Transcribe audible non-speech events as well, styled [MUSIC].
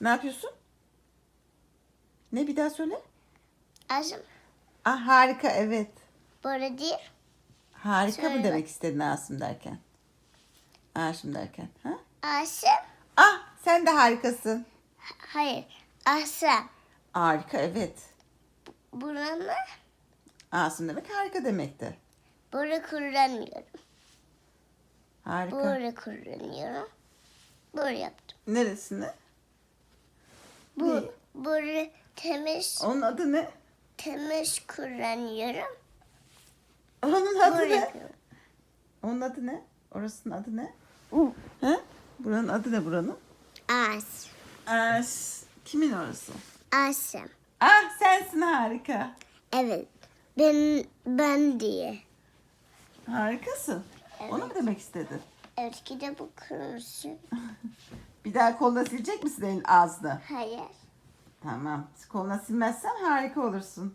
Ne yapıyorsun? Ne bir daha söyle. Asım Ah harika evet. böyle değil. Harika mı Söyle. demek istedin Asım derken? Asım derken. Ha? Asım. Ah sen de harikasın. Hayır. Asım. Harika evet. Buranı Asım demek harika demekti. böyle kullanıyorum. Harika. Böyle kullanıyorum. Böyle yaptım. Neresini? Bu Ne? böyle temiz Onun adı ne? temiz kullanıyorum. Onun adı Böyle ne? yapıyorum. Onun adı ne? Orasının adı ne? Ha? Buranın adı ne buranın? As. As. Kimin orası? Asım. Ah sensin harika. Evet. Ben ben diye. Harikasın. Onu mu demek istedin? Evet ki de bu kırmızı. [LAUGHS] Bir daha koluna silecek misin elin ağzını? Hayır. Tamam. Koluna silmezsen harika olursun.